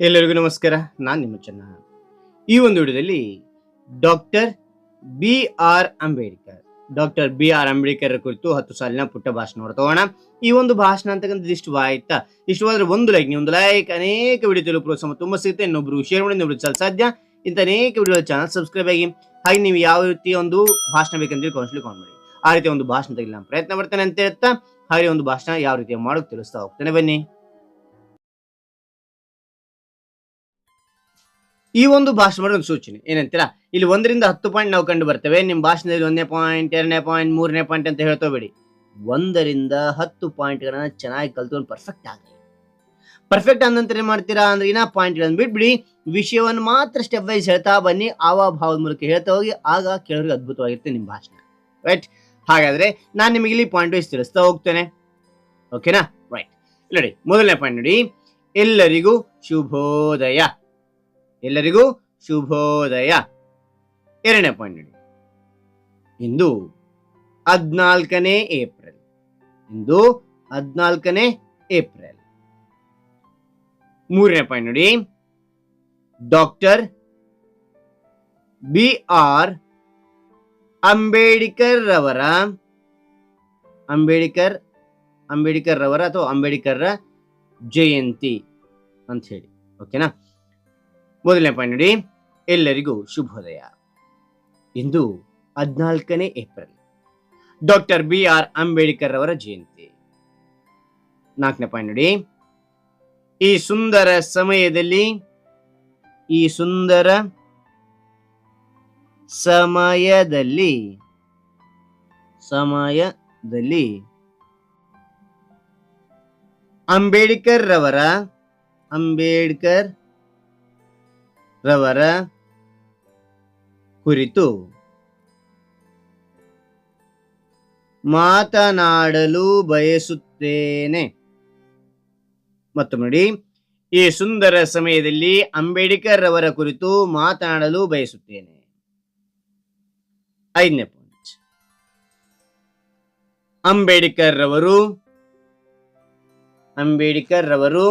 ಎಲ್ಲರಿಗೂ ನಮಸ್ಕಾರ. ನಾನು ನಿಮ್ಮ ಚೆನ್ನ. ಈ ಒಂದು ವಿಡಿಯೋದಲ್ಲಿ doctor B R Ambedkar, doctor B R Ambedkar ಕುರಿತು ಹತ್ತು ಸಾಲಿನ ಪುಟ್ಟ ಭಾಷಣ ಹೊರತೋಣ ಈ ಒಂದು ಭಾಷಣ ಅಂತಕ್ಕಂಥದ್ದು ಇಷ್ಟು ಆಯ್ತಾ ಇಷ್ಟವಾದ್ರೆ ಒಂದು ಲೈಕ್ ನೀವು ಒಂದು ಲೈಕ್ ಅನೇಕ ವಿಡಿಯೋ ತಿಳಿಯಲು ಪ್ರೋತ್ಸಾಹ ತುಂಬ ಸಿಗುತ್ತೆ. ಇನ್ನೊಬ್ರು ಶೇರ್ ಮಾಡಿ ಇನ್ನೊಬ್ರು ಚಲ ಸಾಧ್ಯ. ಇಂಥ ಅನೇಕ ವಿಡಿಯೋ ಚಾನಲ್ ಸಬ್ಸ್ಕ್ರೈಬ್ ಆಗಿ, ಹಾಗೆ ನೀವು ಯಾವ ರೀತಿ ಒಂದು ಭಾಷಣ ಬೇಕಂತೇಳಿ ಕೌನ್ಸಿಲ್ ಕಾಲ್ ಮಾಡಿ. ಆ ರೀತಿ ಒಂದು ಭಾಷಣ ತೆಗಿಲ್ಲ ಪ್ರಯತ್ನ ಮಾಡ್ತಾನೆ ಅಂತ ಹೇಳ್ತಾ, ಹಾಗೆ ಒಂದು ಭಾಷಣ ಯಾವ ರೀತಿ ಮಾಡೋಕೆ ತಿಳಿಸ್ತಾ ಹೋಗ್ತೇನೆ ಬನ್ನಿ. ಈ ಒಂದು ಭಾಷಣ ಮಾಡೋ ಒಂದು ಸೂಚನೆ. ಏನಂತೀರಾ? ಇಲ್ಲಿ ಒಂದರಿಂದ ಹತ್ತು ಪಾಯಿಂಟ್ ನಾವು ಕಂಡು ಬರ್ತೇವೆ. ನಿಮ್ಮ ಭಾಷಣದಲ್ಲಿ ಒಂದನೇ ಪಾಯಿಂಟ್ ಎರಡನೇ ಪಾಯಿಂಟ್ ಮೂರನೇ ಪಾಯಿಂಟ್ ಅಂತ ಹೇಳ್ತೋಬೇಡಿ ಒಂದರಿಂದ ಹತ್ತು ಪಾಯಿಂಟ್ಗಳನ್ನ ಚೆನ್ನಾಗಿ ಕಲ್ತ್ಕೊಂಡು ಪರ್ಫೆಕ್ಟ್ ಆಗಲಿ ಪರ್ಫೆಕ್ಟ್ ಆದ ಏನ್ ಮಾಡ್ತೀರಾ ಅಂದ್ರೆ ಇನ್ನ ಪಾಯಿಂಟ್ಗಳನ್ನು ಬಿಟ್ಬಿಡಿ. ವಿಷಯವನ್ನು ಮಾತ್ರ ಸ್ಟೆಪ್ ವೈಸ್ ಹೇಳ್ತಾ ಬನ್ನಿ. ಆವ ಭಾವದ ಮೂಲಕ ಹೇಳ್ತಾ ಹೋಗಿ. ಆಗ ಕೇಳೋರಿಗೆ ಅದ್ಭುತವಾಗಿರುತ್ತೆ ನಿಮ್ಮ ಭಾಷಣ. ರೈಟ್ ಹಾಗಾದ್ರೆ ನಾನು ನಿಮಗೆ ಇಲ್ಲಿ ಪಾಯಿಂಟ್ ವೈಸ್ ತಿಳಿಸ್ತಾ ಹೋಗ್ತೇನೆ. ಓಕೆನಾ ರೈಟ್ ನೋಡಿ, ಮೊದಲನೇ ಪಾಯಿಂಟ್ ನೋಡಿ. ಎಲ್ಲರಿಗೂ ಶುಭೋದಯ. ಎಲ್ಲರಿಗೂ ಶುಭೋದಯ. ಎರಡನೇ ಪಾಯಿಂಟ್ ನೋಡಿ. ಇಂದು ಹದ್ನಾಲ್ಕನೇ ಏಪ್ರಿಲ್. ಇಂದು ಹದ್ನಾಲ್ಕನೇ ಏಪ್ರಿಲ್. ಮೂರನೇ ಪಾಯಿಂಟ್ ನೋಡಿ. ಡಾಕ್ಟರ್ ಬಿ ಆರ್ ಅಂಬೇಡ್ಕರ್ ರವರ, ಅಂಬೇಡ್ಕರ್ ಅಂಬೇಡ್ಕರ್ ರವರ ಅಥವಾ ಅಂಬೇಡ್ಕರ್ ಜಯಂತಿ ಅಂತ ಹೇಳಿ. ಓಕೆನಾ ಮೊದಲನೇ ಪಾಯಿಂಟ್ ನೋಡಿ. ಎಲ್ಲರಿಗೂ ಶುಭೋದಯ. ಇಂದು ಹದಿನಾಲ್ಕನೇ April. Doctor B R Ambedkar ಅವರ ಜಯಂತಿ. ನಾಲ್ಕನೇ ಪಾಯಿಂಟ್ ನೋಡಿ. ಈ ಸುಂದರ ಸಮಯದಲ್ಲಿ, ಈ ಸುಂದರ ಸಮಯದಲ್ಲಿ ಸಮಯದಲ್ಲಿ ಅಂಬೇಡ್ಕರ್ ರವರ, ಅಂಬೇಡ್ಕರ್ ರವರ ಕುರಿತು ಮಾತನಾಡಲು ಬಯಸುತ್ತೇನೆ. ಮತ್ತು ನೋಡಿ, ಈ ಸುಂದರ ಸಮಯದಲ್ಲಿ ಅಂಬೇಡ್ಕರ್ ರವರ ಕುರಿತು ಮಾತನಾಡಲು ಬಯಸುತ್ತೇನೆ. ಐದನೇ ಪಾಯಿಂಟ್ ಅಂಬೇಡ್ಕರ್ ರವರು ಅಂಬೇಡ್ಕರ್ ರವರು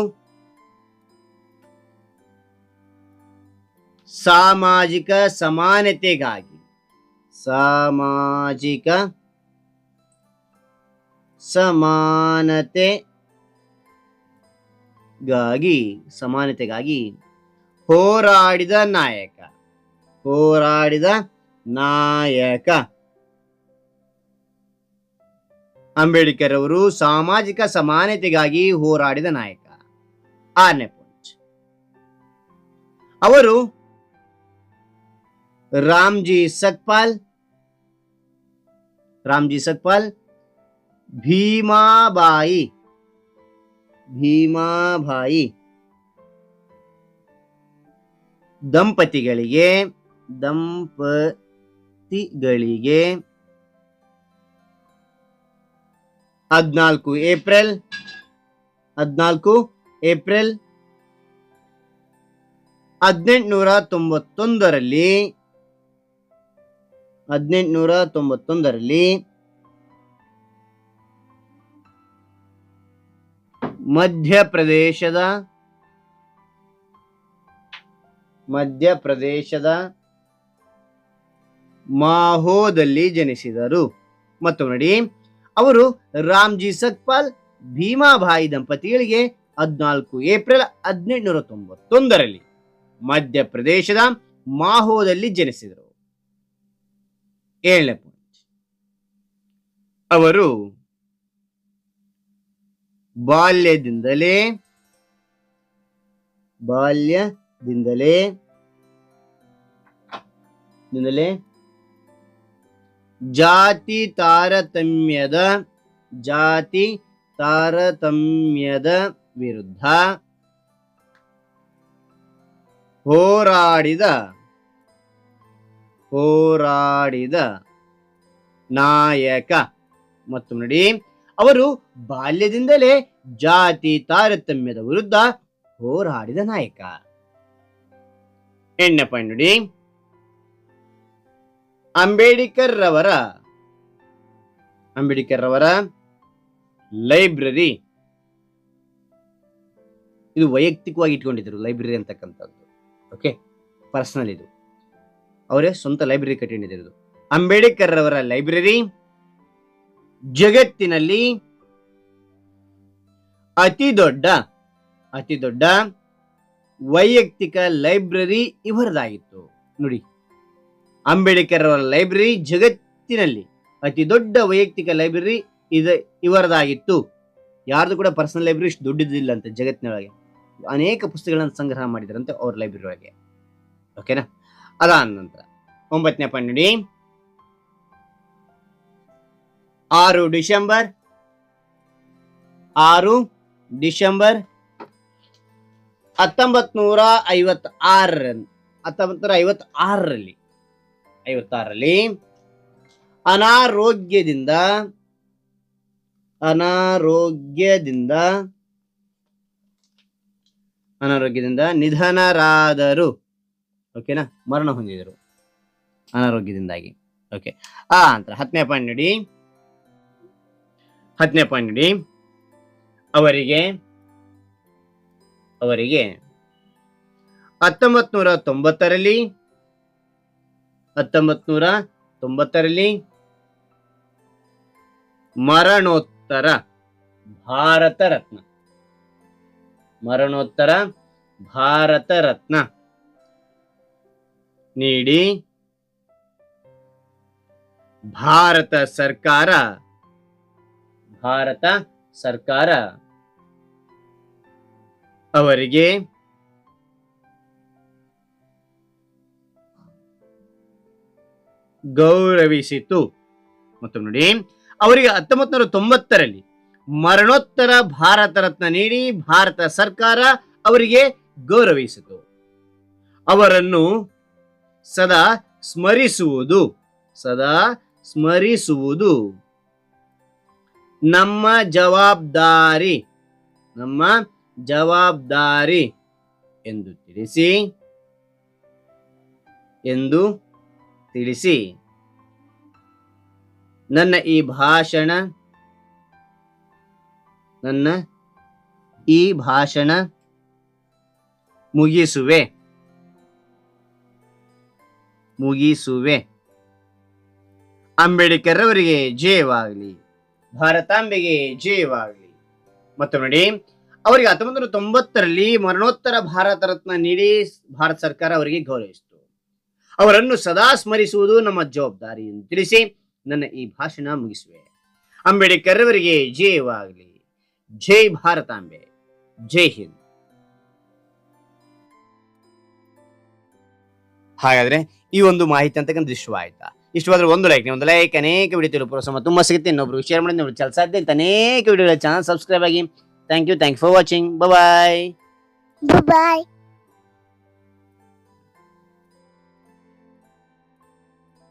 ಸಾಮಾಜಿಕ ಸಮಾನತೆಗಾಗಿ. ಸಾಮಾಜಿಕ ಸಮಾನತೆಗಾಗಿ ಸಮಾನತೆಗಾಗಿ ಹೋರಾಡಿದ ನಾಯಕ. ಹೋರಾಡಿದ ನಾಯಕ. ಅಂಬೇಡ್ಕರ್ ಅವರು ಸಾಮಾಜಿಕ ಸಮಾನತೆಗಾಗಿ ಹೋರಾಡಿದ ನಾಯಕ. ಆರನೇ ಪಾಯಿಂಟ್ ಅವರು ರಾಮ್ಜಿ ಸಕ್ಪಾಲ್ ರಾಮ್ಜಿ ಸಕ್ಪಾಲ್ ಭೀಮಾಬಾಯಿ ಭೀಮಾಬಾಯಿ ದಂಪತಿಗಳಿಗೆ ದಂಪತಿಗಳಿಗೆ ಹದ್ನಾಲ್ಕು ಏಪ್ರಿಲ್ ಹದ್ನಾಲ್ಕು ಏಪ್ರಿಲ್ ಹದಿನೆಂಟುನೂರ ತೊಂಬತ್ತೊಂದರಲ್ಲಿ ಹದಿನೆಂಟುನೂರ ತೊಂಬತ್ತೊಂದರಲ್ಲಿ ಮಧ್ಯಪ್ರದೇಶದ ಮಧ್ಯಪ್ರದೇಶದ ಮಾಹೋದಲ್ಲಿ ಜನಿಸಿದರು. ಮತ್ತು ನೋಡಿ, ಅವರು ರಾಮ್ಜಿ ಸತ್ಪಾಲ್ ಭೀಮಾಬಾಯಿ ದಂಪತಿಗಳಿಗೆ ಹದಿನಾಲ್ಕು ಏಪ್ರಿಲ್ ಹದಿನೆಂಟುನೂರ ತೊಂಬತ್ತೊಂದರಲ್ಲಿ ಮಧ್ಯಪ್ರದೇಶದ ಮಾಹೋದಲ್ಲಿ ಜನಿಸಿದರು. ಏಳನೇ ಪಾಯಿಂಟ್ ಅವರು ಬಾಲ್ಯದಿಂದಲೇ ಬಾಲ್ಯದಿಂದಲೇ ದಿಂದಲೇ ಜಾತಿ ತಾರತಮ್ಯದ ಜಾತಿ ತಾರತಮ್ಯದ ವಿರುದ್ಧ ಹೋರಾಡಿದ ಹೋರಾಡಿದ ನಾಯಕ. ಮತ್ತು ನೋಡಿ, ಅವರು ಬಾಲ್ಯದಿಂದಲೇ ಜಾತಿ ತಾರತಮ್ಯದ ವಿರುದ್ಧ ಹೋರಾಡಿದ ನಾಯಕ. ಎಣ್ಣೆ ಪಾಯಿಂಟ್ ನೋಡಿ ಅಂಬೇಡ್ಕರ್ ರವರ ಅಂಬೇಡ್ಕರ್ ರವರ ಲೈಬ್ರರಿ. ಇದು ವೈಯಕ್ತಿಕವಾಗಿ ಇಟ್ಕೊಂಡಿದ್ರು ಲೈಬ್ರರಿ ಅಂತಕ್ಕಂಥದ್ದು. ಓಕೆ ಪರ್ಸನಲ್ ಇದು. ಅವರೇ ಸ್ವಂತ ಲೈಬ್ರರಿ ಕಟ್ಟಿಕೊಂಡಿದ್ದು ಅಂಬೇಡ್ಕರ್ ಅವರ ಲೈಬ್ರರಿ, ಜಗತ್ತಿನಲ್ಲಿ ಅತಿ ದೊಡ್ಡ ಅತಿ ದೊಡ್ಡ ವೈಯಕ್ತಿಕ ಲೈಬ್ರರಿ ಇವರದಾಗಿತ್ತು. ನೋಡಿ ಅಂಬೇಡ್ಕರ್ ಅವರ ಲೈಬ್ರರಿ ಜಗತ್ತಿನಲ್ಲಿ ಅತಿ ದೊಡ್ಡ ವೈಯಕ್ತಿಕ ಲೈಬ್ರರಿ ಇದ, ಇವರದಾಗಿತ್ತು. ಯಾರ್ದು ಕೂಡ ಪರ್ಸನಲ್ ಲೈಬ್ರರಿ ಇಷ್ಟು ದೊಡ್ಡದಿಲ್ಲ ಅಂತ ಜಗತ್ತಿನೊಳಗೆ. ಅನೇಕ ಪುಸ್ತಕಗಳನ್ನು ಸಂಗ್ರಹ ಮಾಡಿದ್ರಂತೆ ಅವ್ರ ಲೈಬ್ರರಿ ಒಳಗೆ ಓಕೆನಾ? ಅದಾದ ನಂತರ ಒಂಬತ್ತನೇ ಪಾಯಿಂಟ್ ನೋಡಿ ಆರು ಡಿಸೆಂಬರ್. ಆರು ಡಿಸೆಂಬರ್. ಹತ್ತೊಂಬತ್ ನೂರ ಐವತ್ ಆರರ ಹತ್ತೊಂಬತ್ ನೂರ ಐವತ್ ಆರರಲ್ಲಿ ಐವತ್ತಾರರಲ್ಲಿ ಅನಾರೋಗ್ಯದಿಂದ ಅನಾರೋಗ್ಯದಿಂದ ಅನಾರೋಗ್ಯದಿಂದ ನಿಧನರಾದರು. ಓಕೆನಾ ಮರಣ ಹೊಂದಿದರು. ಅನಾರೋಗ್ಯದಿಂದಾಗಿ. ಓಕೆ ಆ ಅಂತ ಹತ್ತನೇ ಪಾಯಿಂಟ್ ನೋಡಿ. ಹತ್ತನೇ ಪಾಯಿಂಟ್ ನೋಡಿ. ಅವರಿಗೆ ಅವರಿಗೆ ಹತ್ತೊಂಬತ್ ನೂರ ತೊಂಬತ್ತರಲ್ಲಿ ಹತ್ತೊಂಬತ್ ನೂರ ತೊಂಬತ್ತರಲ್ಲಿ ಮರಣೋತ್ತರ ಭಾರತ ರತ್ನ. ಮರಣೋತ್ತರ ಭಾರತ ರತ್ನ. ನೀಡಿ ಭಾರತ ಸರ್ಕಾರ ಭಾರತ ಸರ್ಕಾರ ಅವರಿಗೆ ಗೌರವಿಸಿತು. ಮತ್ತು ನೋಡಿ, ಅವರಿಗೆ ಹತ್ತೊಂಬತ್ತು ನೂರ ತೊಂಬತ್ತರಲ್ಲಿ ಮರಣೋತ್ತರ ಭಾರತ ರತ್ನ ನೀಡಿ ಭಾರತ ಸರ್ಕಾರ ಅವರಿಗೆ ಗೌರವಿಸಿತು. ಅವರನ್ನು ಸದಾ ಸ್ಮರಿಸುವುದು ಸದಾ ಸ್ಮರಿಸುವುದು. ನಮ್ಮ ಜವಾಬ್ದಾರಿ ನಮ್ಮ ಜವಾಬ್ದಾರಿ ಎಂದು ತಿಳಿಸಿ ಎಂದು ತಿಳಿಸಿ. ನನ್ನ ಈ ಭಾಷಣ, ನನ್ನ ಈ ಭಾಷಣ ಮುಗಿಸುವೆ. ಮುಗಿಸುವೆ. ಅಂಬೇಡ್ಕರ್ ಅವರಿಗೆ ಜಯವಾಗಲಿ. ಭಾರತಾಂಬೆಗೆ ಜಯವಾಗಲಿ. ಮತ್ತು ನೋಡಿ, ಅವರಿಗೆ ಹತ್ತೊಂಬತ್ತು ನೂರ ತೊಂಬತ್ತರಲ್ಲಿ ಮರಣೋತ್ತರ ಭಾರತ ರತ್ನ ನೀಡಿ ಭಾರತ ಸರ್ಕಾರ ಅವರಿಗೆ ಗೌರವಿಸಿತು. ಅವರನ್ನು ಸದಾ ಸ್ಮರಿಸುವುದು ನಮ್ಮ ಜವಾಬ್ದಾರಿ ಎಂದು ತಿಳಿಸಿ ನನ್ನ ಈ ಭಾಷಣ ಮುಗಿಸುವೆ. ಅಂಬೇಡ್ಕರ್ ಅವರಿಗೆ ಜಯವಾಗಲಿ. ಜೈ ಭಾರತಾಂಬೆ. ಜೈ ಹಿಂದ್. ಹಾಗಾದ್ರೆ ಈ ಒಂದು ಮಾಹಿತಿ ಅಂತಕ್ಕಂಥ ಇಷ್ಟವಾಯ್ತಾ? ಇಷ್ಟವಾದ್ರೆ ಒಂದು ಲೈಕ್ ಒಂದು ಲೈಕ್ ಅನೇಕ ವಿಡಿಯೋ ತಿಳಿದು ಪ್ರೋತ್ಸಾಹ ತುಂಬಾ ಸಿಗುತ್ತೆ. ಇನ್ನೊಬ್ರು ಶೇರ್ ಮಾಡಿ, ಇನ್ನೊಬ್ರು ಚಲ ಅಂತ ಅನೇಕ ವಿಡಿಯೋಗಳ ಚಾನಲ್ ಸಬ್ಸ್ಕ್ರೈಬ್ ಆಗಿ. Thank you thank for watching bye bye.